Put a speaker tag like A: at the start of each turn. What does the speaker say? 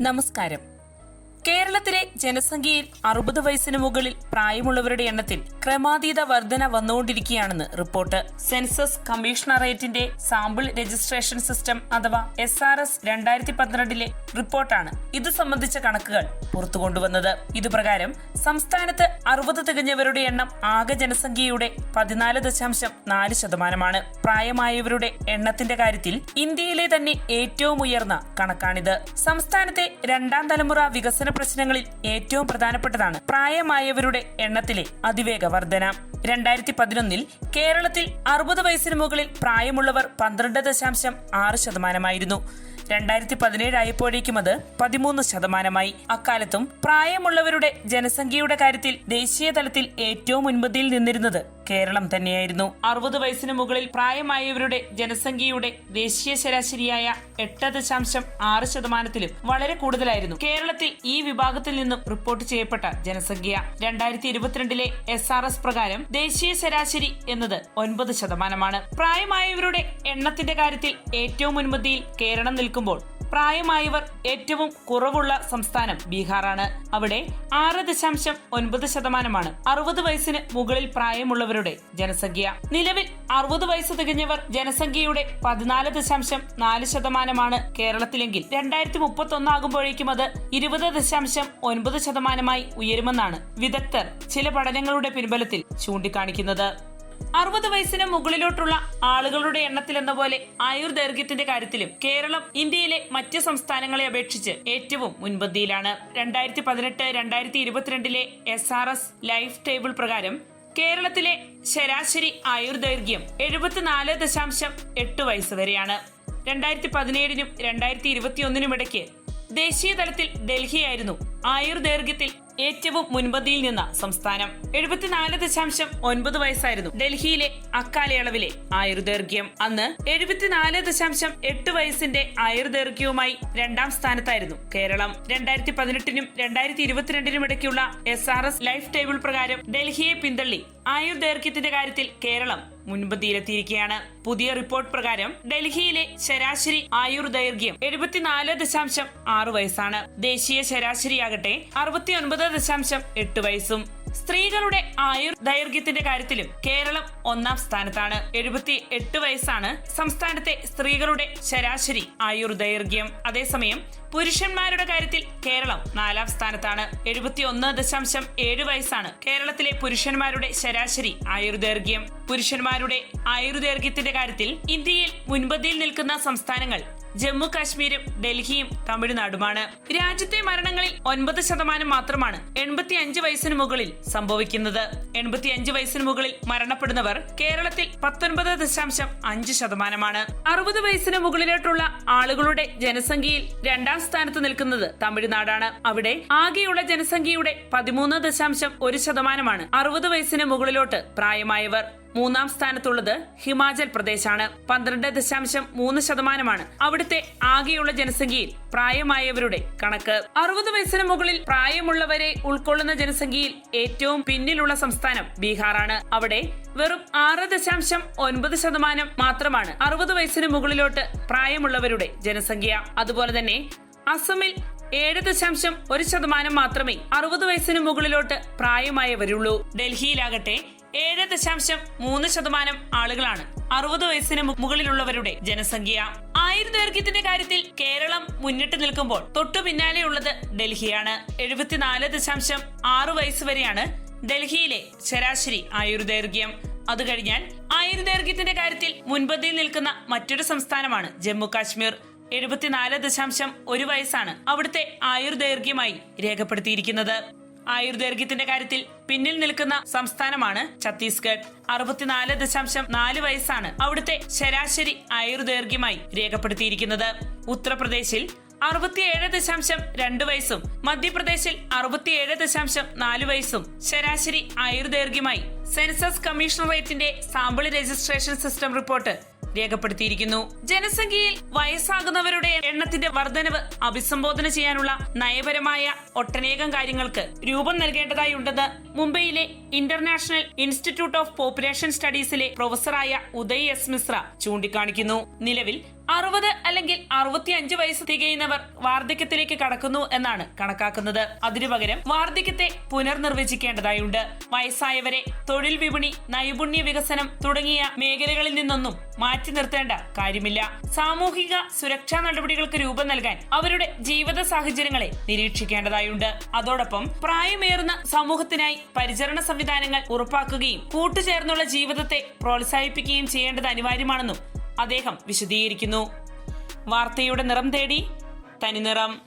A: നമസ്കാരം കേരളത്തിലെ ജനസംഖ്യയിൽ അറുപത് വയസ്സിന് മുകളിൽ പ്രായമുള്ളവരുടെ എണ്ണത്തിൽ ക്രമാതീത വർധന വന്നുകൊണ്ടിരിക്കുകയാണെന്ന് റിപ്പോർട്ട്. സെൻസസ് കമ്മീഷണറേറ്റിന്റെ സാമ്പിൾ രജിസ്ട്രേഷൻ സിസ്റ്റം അഥവാ എസ് ആർ എസ് രണ്ടായിരത്തി പന്ത്രണ്ടിലെ റിപ്പോർട്ടാണ് ഇത് സംബന്ധിച്ച കണക്കുകൾ പുറത്തുകൊണ്ടുവന്നത്. ഇതുപ്രകാരം സംസ്ഥാനത്ത് അറുപത് തികഞ്ഞവരുടെ എണ്ണം ആകെ ജനസംഖ്യയുടെ പതിനാല് ദശാംശം നാല് ശതമാനമാണ്. പ്രായമായവരുടെ എണ്ണത്തിന്റെ കാര്യത്തിൽ ഇന്ത്യയിലെ തന്നെ ഏറ്റവും ഉയർന്ന കണക്കാണിത്. സംസ്ഥാനത്തെ രണ്ടാം തലമുറ വികസന പ്രശ്നങ്ങളിൽ ഏറ്റവും പ്രധാനപ്പെട്ടതാണ് പ്രായമായവരുടെ എണ്ണത്തിലെ അതിവേഗ വർധന. രണ്ടായിരത്തി പതിനൊന്നിൽ കേരളത്തിൽ അറുപത് വയസ്സിന് മുകളിൽ പ്രായമുള്ളവർ പന്ത്രണ്ട് ദശാംശം ആറ് ശതമാനമായിരുന്നു. രണ്ടായിരത്തി പതിനേഴ് ആയപ്പോഴേക്കും അത് പതിമൂന്ന് ശതമാനമായി. അക്കാലത്തും പ്രായമുള്ളവരുടെ ജനസംഖ്യയുടെ കാര്യത്തിൽ ദേശീയ തലത്തിൽ ഏറ്റവും മുൻപന്തിയിൽ നിന്നിരുന്നത് കേരളം തന്നെയായിരുന്നു. അറുപത് വയസ്സിന് മുകളിൽ പ്രായമായവരുടെ ജനസംഖ്യയുടെ ദേശീയ ശരാശരിയായ എട്ട് ദശാംശം ആറ് ശതമാനത്തിലും വളരെ കൂടുതലായിരുന്നു. കേരളത്തിൽ ഈ വിഭാഗത്തിൽ നിന്നും റിപ്പോർട്ട് ചെയ്യപ്പെട്ട ജനസംഖ്യ രണ്ടായിരത്തി ഇരുപത്തിരണ്ടിലെ എസ് ആർ എസ് പ്രകാരം ദേശീയ ശരാശരി എന്നത് ഒൻപത് ശതമാനമാണ്. പ്രായമായവരുടെ എണ്ണത്തിന്റെ കാര്യത്തിൽ ഏറ്റവും മുൻപന്തിയിൽ കേരളം നിൽക്കുമ്പോൾ പ്രായമായവർ ഏറ്റവും കുറവുള്ള സംസ്ഥാനം ബീഹാറാണ്. അവിടെ ആറ് ദശാംശം ഒൻപത് ശതമാനമാണ് അറുപത് വയസ്സിന് മുകളിൽ പ്രായമുള്ളവരുടെ ജനസംഖ്യ. നിലവിൽ അറുപത് വയസ്സ് തികഞ്ഞവർ ജനസംഖ്യയുടെ പതിനാല് ദശാംശം നാല് ശതമാനമാണ് കേരളത്തിലെങ്കിൽ. രണ്ടായിരത്തി മുപ്പത്തി ഒന്നാകുമ്പോഴേക്കും അത് ഇരുപത് ദശാംശം ഒൻപത് ശതമാനമായി ഉയരുമെന്നാണ് വിദഗ്ധർ ചില പഠനങ്ങളുടെ പിൻബലത്തിൽ ചൂണ്ടിക്കാണിക്കുന്നത്. അറുപത് വയസ്സിന് മുകളിലോട്ടുള്ള ആളുകളുടെ എണ്ണത്തിൽ എന്ന പോലെ ആയുർദൈർഘ്യത്തിന്റെ കാര്യത്തിലും കേരളം ഇന്ത്യയിലെ മറ്റ് സംസ്ഥാനങ്ങളെ അപേക്ഷിച്ച് ഏറ്റവും മുൻപന്തിയിലാണ്. രണ്ടായിരത്തി പതിനെട്ട് രണ്ടായിരത്തി ഇരുപത്തിരണ്ടിലെ S R S life table പ്രകാരം കേരളത്തിലെ ശരാശരി ആയുർദൈർഘ്യം എഴുപത്തിനാല് ദശാംശം എട്ട് വയസ്സ് വരെയാണ്. രണ്ടായിരത്തി പതിനേഴിനും രണ്ടായിരത്തി ഇരുപത്തിയൊന്നിനും ഇടയ്ക്ക് ദേശീയ തലത്തിൽ ഡൽഹിയായിരുന്നു ആയുർദൈർഘ്യത്തിൽ ഏറ്റവും മുൻപന്തിയിൽ നിന്ന സംസ്ഥാനം. എഴുപത്തിനാല് ദശാംശം ഒൻപത് വയസ്സായിരുന്നു ഡൽഹിയിലെ അക്കാലയളവിലെ ആയുർദൈർഘ്യം. അന്ന് എഴുപത്തിനാല് ദശാംശം എട്ട് വയസ്സിന്റെ ആയുർദൈർഘ്യവുമായി രണ്ടാം സ്ഥാനത്തായിരുന്നു കേരളം. രണ്ടായിരത്തി പതിനെട്ടിനും രണ്ടായിരത്തി ഇരുപത്തിരണ്ടിനും ഇടയ്ക്കുള്ള S R S life table പ്രകാരം ഡൽഹിയെ പിന്തള്ളി. ആയുർദൈർഘ്യത്തിന്റെ കാര്യത്തിൽ കേരളം മുൻപന്തിയിലെത്തിയിരിക്കുകയാണ് പുതിയ റിപ്പോർട്ട് പ്രകാരം ഡൽഹിയിലെ ശരാശരി ആയുർ ദൈർഘ്യം എഴുപത്തിനാല് ദശാംശം ആറ് വയസ്സാണ്. ദേശീയ ശരാശരിയാകട്ടെ അറുപത്തിയൊൻപത് ദശാംശം എട്ട് വയസ്സും. സ്ത്രീകളുടെ ആയുർ ദൈർഘ്യത്തിന്റെ കാര്യത്തിലും കേരളം ഒന്നാം സ്ഥാനത്താണ്. എഴുപത്തി എട്ട് വയസ്സാണ് സംസ്ഥാനത്തെ സ്ത്രീകളുടെ ശരാശരി ആയുർ ദൈർഘ്യം. അതേസമയം പുരുഷന്മാരുടെ കാര്യത്തിൽ കേരളം നാലാം സ്ഥാനത്താണ്. എഴുപത്തി ഒന്ന് ദശാംശം ഏഴ് വയസ്സാണ് കേരളത്തിലെ പുരുഷന്മാരുടെ ശരാശരി ആയുർദൈർഘ്യം. പുരുഷന്മാരുടെ ആയുർദൈർഘ്യത്തിന്റെ കാര്യത്തിൽ ഇന്ത്യയിൽ മുൻപന്തിയിൽ നിൽക്കുന്ന സംസ്ഥാനങ്ങൾ ജമ്മു കാശ്മീരും ഡൽഹിയും തമിഴ്നാടുമാണ്. രാജ്യത്തെ മരണങ്ങളിൽ ഒൻപത് ശതമാനം മാത്രമാണ് എൺപത്തി അഞ്ച് വയസ്സിന് മുകളിൽ സംഭവിക്കുന്നത്. എൺപത്തി അഞ്ച് വയസ്സിന് മുകളിൽ മരണപ്പെടുന്നവർ കേരളത്തിൽ പത്തൊൻപത് ദശാംശം അഞ്ച് ശതമാനമാണ്. അറുപത് വയസ്സിന് മുകളിലോട്ടുള്ള ആളുകളുടെ ജനസംഖ്യയിൽ രണ്ടാം സ്ഥാനത്ത് നിൽക്കുന്നത് തമിഴ്നാടാണ്. അവിടെ ആകെയുള്ള ജനസംഖ്യയുടെ പതിമൂന്ന് ദശാംശം ഒരു ശതമാനമാണ്. അറുപത് വയസ്സിന് മുകളിലോട്ട് പ്രായമായവർ. മൂന്നാം സ്ഥാനത്തുള്ളത് ഹിമാചൽ പ്രദേശാണ്. പന്ത്രണ്ട് ദശാംശം മൂന്ന് ശതമാനമാണ്. അവിടുത്തെ ആകെയുള്ള ജനസംഖ്യയിൽ പ്രായമായവരുടെ കണക്ക്. അറുപത് വയസ്സിന് മുകളിൽ പ്രായമുള്ളവരെ ഉൾക്കൊള്ളുന്ന ജനസംഖ്യയിൽ ഏറ്റവും പിന്നിലുള്ള സംസ്ഥാനം ബീഹാറാണ്. അവിടെ വെറും ആറ് ദശാംശം ഒൻപത് ശതമാനം മാത്രമാണ് അറുപത് വയസ്സിന് മുകളിലോട്ട് പ്രായമുള്ളവരുടെ ജനസംഖ്യ. അതുപോലെ തന്നെ അസമിൽ ഏഴ് ദശാംശം ഒരു ശതമാനം മാത്രമേ അറുപത് വയസ്സിന് മുകളിലോട്ട് പ്രായമായവരുള്ളൂ. ഡൽഹിയിലാകട്ടെ ഏഴ് ദശാംശം മൂന്ന് ശതമാനം ആളുകളാണ് അറുപത് വയസ്സിന് മുകളിലുള്ളവരുടെ ജനസംഖ്യ. ആയുർദൈർഘ്യത്തിന്റെ കാര്യത്തിൽ കേരളം മുന്നിട്ട് നിൽക്കുമ്പോൾ തൊട്ടു പിന്നാലെയുള്ളത് ഡൽഹിയാണ്. എഴുപത്തിനാല് ദശാംശം ആറ് വയസ്സ് വരെയാണ് ഡൽഹിയിലെ ശരാശരി ആയുർദൈർഘ്യം അത് കഴിഞ്ഞാൽ ആയുർദൈർഘ്യത്തിന്റെ കാര്യത്തിൽ മുൻപന്തിയിൽ നിൽക്കുന്ന മറ്റൊരു സംസ്ഥാനമാണ് ജമ്മു കാശ്മീർ. എഴുപത്തിനാല് ദശാംശം ഒരു വയസ്സാണ് അവിടുത്തെ ആയുർദൈർഘ്യമായി രേഖപ്പെടുത്തിയിരിക്കുന്നത്. ആയുർദൈർഘ്യത്തിന്റെ കാര്യത്തിൽ പിന്നിൽ നിൽക്കുന്ന സംസ്ഥാനമാണ് ഛത്തീസ്ഗഡ്. അറുപത്തിനാല് ദശാംശം നാല് വയസ്സാണ് അവിടുത്തെ ശരാശരി ആയുർദൈർഘ്യമായി രേഖപ്പെടുത്തിയിരിക്കുന്നത്. ഉത്തർപ്രദേശിൽ അറുപത്തിയേഴ് ദശാംശം രണ്ട് വയസ്സും മധ്യപ്രദേശിൽ അറുപത്തിയേഴ് ദശാംശം നാല് വയസ്സും ശരാശരി ആയുർദൈർഘ്യമായി. സെൻസസ് കമ്മീഷണറേറ്റിന്റെ സാമ്പിൾ രജിസ്ട്രേഷൻ സിസ്റ്റം റിപ്പോർട്ട് രേഖപ്പെടുത്തിയിരിക്കുന്നു. ജനസംഖ്യയിൽ വയസ്സാകുന്നവരുടെ എണ്ണത്തിന്റെ വർധനവ് അഭിസംബോധന ചെയ്യാനുള്ള നയപരമായ ഒട്ടനേകം കാര്യങ്ങൾക്ക് രൂപം നൽകേണ്ടതായി ഉണ്ടെന്ന് മുംബൈയിലെ ഇന്റർനാഷണൽ ഇൻസ്റ്റിറ്റ്യൂട്ട് ഓഫ് പോപ്പുലേഷൻ സ്റ്റഡീസിലെ പ്രൊഫസറായ ഉദയ് എസ് മിശ്ര ചൂണ്ടിക്കാണിക്കുന്നു. നിലവിൽ അറുപത് അല്ലെങ്കിൽ അറുപത്തിയഞ്ച് വയസ്സ് തികയുന്നവർ വാർദ്ധക്യത്തിലേക്ക് കടക്കുന്നു എന്നാണ് കണക്കാക്കുന്നത്. അതിനു പകരം വാർദ്ധക്യത്തെ പുനർനിർവചിക്കേണ്ടതായുണ്ട്. വയസ്സായവരെ തൊഴിൽ വിപണി നൈപുണ്യ വികസനം തുടങ്ങിയ മേഖലകളിൽ നിന്നൊന്നും മാറ്റി നിർത്തേണ്ട കാര്യമില്ല. സാമൂഹിക സുരക്ഷാ നടപടികൾക്ക് രൂപം നൽകാൻ അവരുടെ ജീവിത സാഹചര്യങ്ങളെ നിരീക്ഷിക്കേണ്ടതായുണ്ട്. അതോടൊപ്പം പ്രായമേറുന്ന സമൂഹത്തിനായി പരിചരണ സംവിധാനങ്ങൾ ഉറപ്പാക്കുകയും കൂട്ടുചേർന്നുള്ള ജീവിതത്തെ പ്രോത്സാഹിപ്പിക്കുകയും ചെയ്യേണ്ടത് അനിവാര്യമാണെന്നും അദ്ദേഹം വിശദീകരിക്കുന്നു. വാർത്തയുടെ നിറം തേടി തനിനിറം